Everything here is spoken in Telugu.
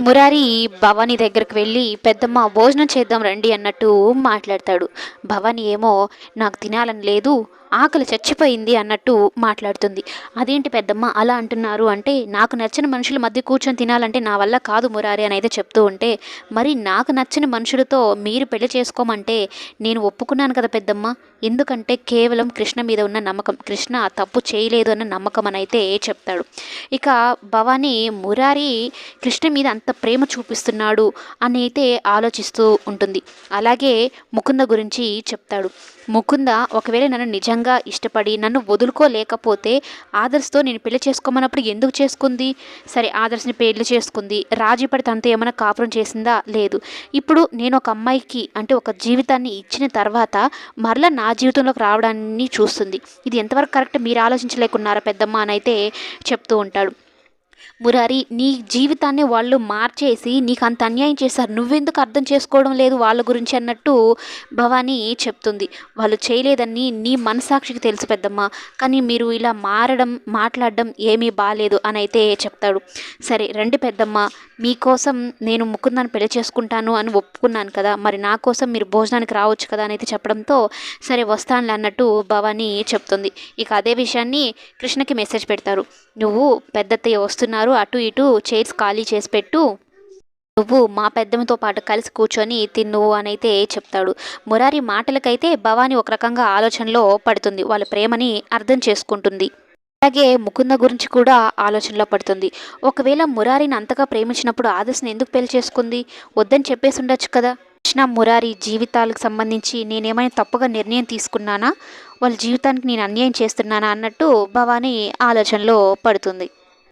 మురారి భవానీ దగ్గరికి వెళ్ళి పెద్దమ్మ భోజనం చేద్దాం రండి అన్నట్టు మాట్లాడతాడు. భవానీ ఏమో నాకు తినాలని లేదు ఆకలి చచ్చిపోయింది అన్నట్టు మాట్లాడుతుంది. అదేంటి పెద్దమ్మ అలా అంటున్నారు? అంటే నాకు నచ్చిన మనుషుల మధ్య కూర్చొని తినాలంటే నా వల్ల కాదు మురారి అని అయితే చెప్తూ ఉంటే మరి నాకు నచ్చిన మనుషులతో మీరు పెళ్ళి చేసుకోమంటే నేను ఒప్పుకున్నాను కదా పెద్దమ్మ? ఎందుకంటే కేవలం కృష్ణ మీద ఉన్న నమ్మకం. కృష్ణ తప్పు చేయలేదు అన్న నమ్మకం అని అయితే చెప్తాడు. ఇక భవానీ మురారి కృష్ణ మీద అంత ప్రేమ చూపిస్తున్నాడు అని అయితే ఆలోచిస్తూ ఉంటుంది. అలాగే ముకుంద గురించి చెప్తాడు. ముకుంద ఒకవేళ నన్ను నిజంగా ఇష్టపడి నన్ను వదులుకోలేకపోతే ఆదర్శ్తో నేను పెళ్ళి చేసుకోమన్నప్పుడు ఎందుకు చేసుకుంది? సరే ఆదర్శ్ని పెళ్ళి చేసుకుంది. రాజీపడి తనతో ఏమైనా కాపురం చేసిందా? లేదు. ఇప్పుడు నేను ఒక అమ్మాయికి అంటే ఒక జీవితాన్ని ఇచ్చిన తర్వాత మరలా నా జీవితంలోకి రావడాన్ని చూస్తుంది. ఇది ఎంతవరకు కరెక్ట్ మీరు ఆలోచించలేకున్నారా పెద్దమ్మ అని అయితే చెప్తూ ఉంటాడు. మురారి నీ జీవితాన్ని వాళ్ళు మార్చేసి నీకు అంత అన్యాయం చేశారు. నువ్వెందుకు అర్థం చేసుకోవడం లేదు వాళ్ళ గురించి అన్నట్టు భవానీ చెప్తుంది. వాళ్ళు చేయలేదని నీ మనసాక్షికి తెలుసు పెద్దమ్మ. కానీ మీరు ఇలా మారడం మాట్లాడడం ఏమీ బాగాలేదు అని అయితే చెప్తాడు. సరే రండి పెద్దమ్మ. మీకోసం నేను ముకుందాన్ని పెళ్ళి చేసుకుంటాను అని ఒప్పుకున్నాను కదా. మరి నా కోసం మీరు భోజనానికి రావచ్చు కదా అని అయితే చెప్పడంతో సరే వస్తానులే అన్నట్టు భవానీ చెప్తుంది. ఇక అదే విషయాన్ని కృష్ణకి మెసేజ్ పెడతారు. నువ్వు పెద్దత్తయ్య వస్తున్నారు అటు ఇటు చైర్స్ ఖాళీ చేసి పెట్టు. నువ్వు మా పెద్దమ్మతో పాటు కలిసి కూర్చొని తిన్ను అని అయితే చెప్తాడు. మురారి మాటలకైతే భవాని ఒక రకంగా ఆలోచనలో పడుతుంది. వాళ్ళ ప్రేమని అర్థం చేసుకుంటుంది. అలాగే ముకుంద గురించి కూడా ఆలోచనలో పడుతుంది. ఒకవేళ మురారిని అంతగా ప్రేమించినప్పుడు ఆదర్శని ఎందుకు పెళ్ళి చేసుకుంది? వద్దని చెప్పేసి ఉండొచ్చు కదా? కృష్ణ మురారి జీవితాలకు సంబంధించి నేనేమైనా తప్పుగా నిర్ణయం తీసుకున్నానా? వాళ్ళ జీవితానికి నేను అన్యాయం చేస్తున్నానా? అన్నట్టు భవాని ఆలోచనలో పడుతుంది.